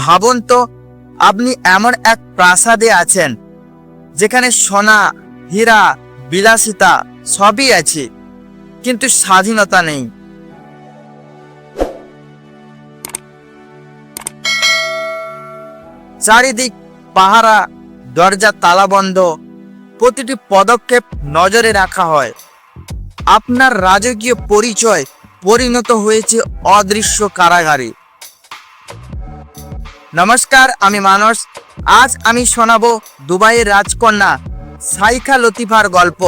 ভাবুন তো, আপনি এমন এক প্রাসাদে আছেন, যেখানে সোনা, হীরা, বিলাসিতা সবই আছে, কিন্তু স্বাধীনতা নেই। চারিদিক পাহারা, দরজা তালাবন্ধ প্রতিটি পদক্ষেপ নজরে রাখা হয়। আপনার রাজকীয় পরিচয় পরিণত হয়েছে অদৃশ্য কারাগারে। নমস্কার, আমি মানস। আজ আমি শোনাবো দুবাইয়ের রাজকন্যা সাইখা লতিফার গল্প।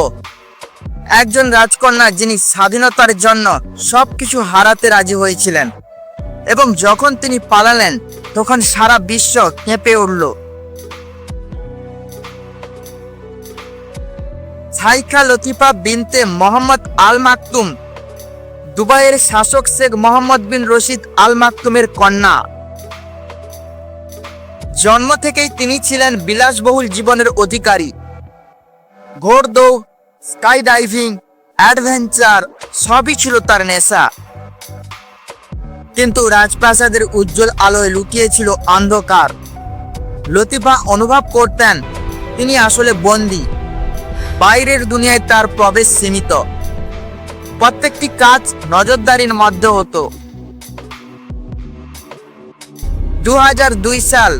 একজন রাজকন্যা যিনি স্বাধীনতার জন্য সব কিছু হারাতে রাজি হয়েছিলেন এবং যখন তিনি পালালেন, তখন সারা বিশ্ব কেঁপে উঠল। সাইখা লতিফা বিনতে মোহাম্মদ আল মাকতুম, দুবাইয়ের শাসক শেখ মোহাম্মদ বিন রশিদ আল মাকতুমের কন্যা। জন্ম থেকেই তিনি ছিলেন বিলাসবহুল জীবনের অধিকারী। ঘোড়দৌড় স্কাই ডাইভিং অ্যাডভেঞ্চার, সবই ছিল তার নেশা। কিন্তু রাজপ্রাসাদের উজ্জ্বল আলোয় লুকিয়েছিল অন্ধকার। লতিফা অনুভব করতেন, তিনি আসলে বন্দী। বাইরের দুনিয়ায় তার প্রবেশ সীমিত। প্রত্যেকটি কাজ নজরদারির মধ্যে হতো। দু হাজার দুই সাল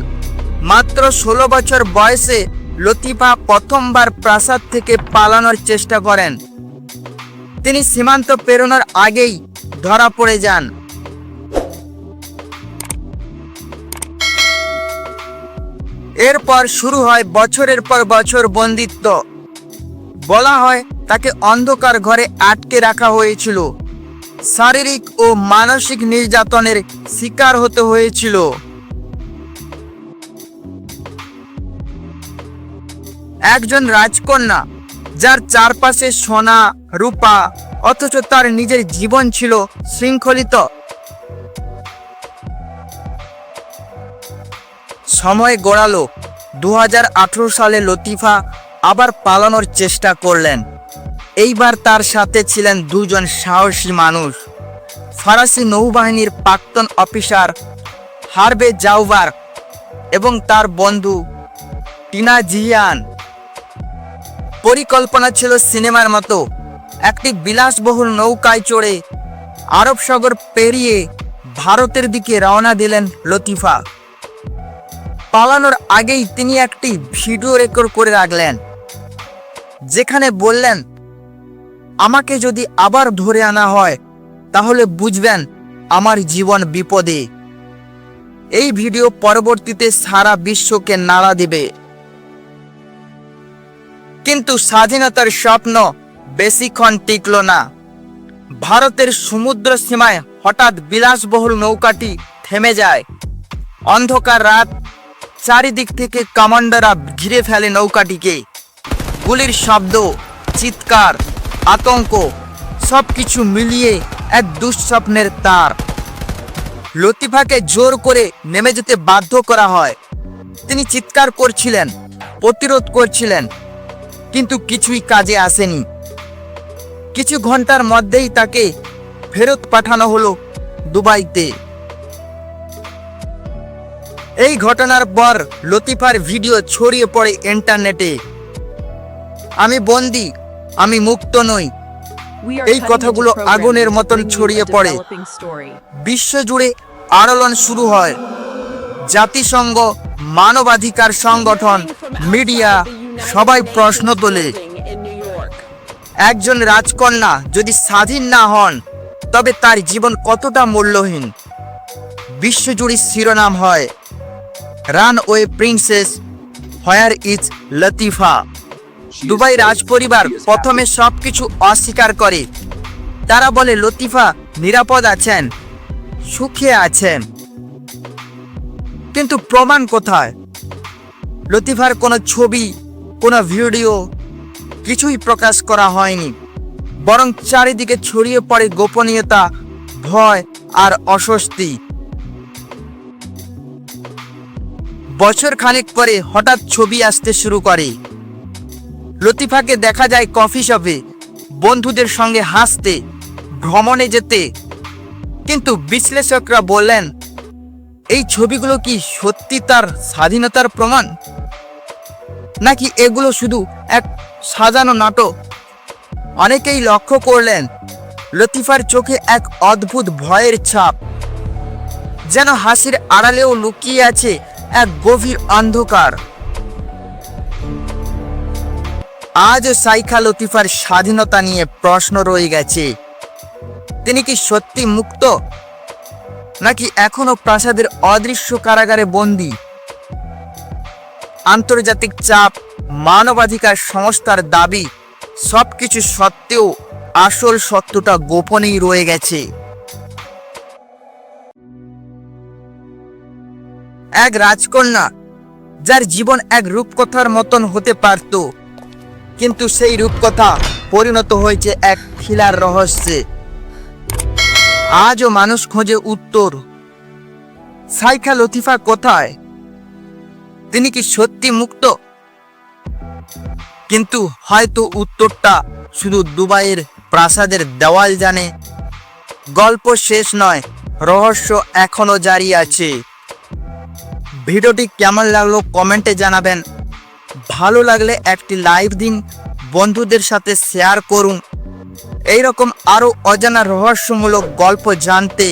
মাত্র ষোলো বছর বয়সে লতিফা প্রথমবার প্রাসাদ থেকে পালানোর চেষ্টা করেন। তিনি সীমান্ত পেরোনোর আগেই ধরা পড়ে যান। এরপর শুরু হয় বছরের পর বছর বন্দিত্ব। বলা হয় তাকে অন্ধকার ঘরে আটকে রাখা হয়েছিল। শারীরিক ও মানসিক নির্যাতনের শিকার হতে হয়েছিল। একজন রাজকন্যা, যার চারপাশে সোনা, রূপা, অথচ তার নিজের জীবন ছিল শৃঙ্খলিত। সময় গড়ালো। দু হাজার আঠারো সালে লতিফা আবার পালানোর চেষ্টা করলেন। এইবার তার সাথে ছিলেন দুজন সাহসী মানুষ। ফরাসি নৌবাহিনীর প্রাক্তন অফিসার হারবে জাউবার এবং তার বন্ধু টিনা জিয়ান। পরিকল্পনা ছিল সিনেমার মতো। একটি বিলাসবহুল নৌকায় চড়ে আরব সাগর পেরিয়ে ভারতের দিকে রওনা দিলেন লতিফা। পালানোর আগেই তিনি একটি ভিডিও রেকর্ড করে রাখলেন, যেখানে বললেন, আমাকে যদি আবার ধরে আনা হয়, তাহলে বুঝবেন আমার জীবন বিপদে। এই ভিডিও পরবর্তীতে সারা বিশ্বকে নাড়া দিবে। কিন্তু স্বাধীনতার স্বপ্ন বেশিক্ষণ টিকল না। ভারতের সমুদ্র সীমায় হঠাৎ বিলাসবহুল নৌকাটি থেমে যায়। অন্ধকার রাত চারিদিক থেকে কমান্ডাররা ঘিরে ফেলে নৌকাটিকে। গুলির শব্দ, চিৎকার, আতঙ্ক সবকিছু মিলিয়ে এক দুঃস্বপ্নের তার। লতিফাকে জোর করে নেমে যেতে বাধ্য করা হয়। তিনি চিৎকার করছিলেন, প্রতিরোধ করছিলেন কিন্তু কিছুই কাজে আসেনি। কিছু ঘণ্টার মধ্যেই তাকে ফেরত পাঠানো হলো দুবাইতে। এই ঘটনার পর লতিফার ভিডিও ছড়িয়ে পড়ে ইন্টারনেটে। আমি বন্দি আমি মুক্ত নই। এই কথাগুলো আগুনের মতন ছড়িয়ে পড়ে। বিশ্বজুড়ে আলোড়ন শুরু হয়। জাতিসংঘ মানবাধিকার সংগঠন মিডিয়া সবাই প্রশ্ন তোলে। একজন রাজকন্যা যদি স্বাধীন না হন, তবে তার জীবন কতটা মূল্যহীন? বিশ্বজুড়ে শিরোনাম হয়, run away princess, where is Latifa. Dubai রাজপরিবার প্রথমে সবকিছু অস্বীকার করে। তারা বলে, লতিফা নিরাপদ আছেন, সুখে আছেন। কিন্তু প্রমাণ কোথায়? লতিফার কোনো ছবি কোনো ভিডিও কিছুই প্রকাশ করা হয়নি। বরং চারিদিকে ছড়িয়ে পড়ে গোপনীয়তা, ভয় আর অস্বস্তি। বছর খানেক পরে হঠাৎ ছবি আসতে শুরু করে। লতিফাকে দেখা যায় কফি শপে, বন্ধুদের সঙ্গে হাসতে, ভ্রমণে যেতে। কিন্তু বিশ্লেষকরা বললেন, এই ছবিগুলো কি সত্যি তার স্বাধীনতার প্রমাণ? নাকি এগুলো শুধু এক সাজানো নাটক? অনেকেই লক্ষ্য করলেন, লতিফার চোখে এক অদ্ভুত ভয়ের ছাপ, যেন হাসির আড়ালেও লুকিয়ে আছে এক গভীর অন্ধকার। আজও সাইখা লতিফার স্বাধীনতা নিয়ে প্রশ্ন রয়ে গেছে, তিনি কি সত্যি মুক্ত? নাকি এখনও প্রাসাদের অদৃশ্য কারাগারে বন্দী? আন্তর্জাতিক চাপ, মানবাধিকার সংস্থার দাবি সব কিছু সত্ত্বেও আসল সত্যটা গোপনেই রয়ে গেছে। এক রাজকন্যা, যার জীবন এক রূপকথার মতন হতে পারত, কিন্তু সেই রূপকথা পরিণত হয়েছে এক খিলার রহস্যে। আজও মানুষ খোঁজে উত্তর। সাইখা লতিফা কোথায়? তিনি কি সত্যি মুক্ত? কিন্তু হয়তো উত্তরটা শুধু দুবাইয়ের প্রাসাদের দেওয়াল জানে। গল্প শেষ নয়, রহস্য এখনও জারি আছে। ভিডিওটি কেমন লাগল কমেন্টে জানাবেন। ভালো লাগলে একটি লাইভ দিন, বন্ধুদের সাথে শেয়ার করুন। এই রকম আরও অজানা রহস্যমূলক গল্প জানতে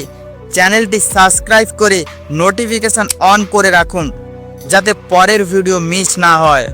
চ্যানেলটি সাবস্ক্রাইব করে নোটিফিকেশন অন করে রাখুন। যাতে পরের ভিডিও মিস না হয়।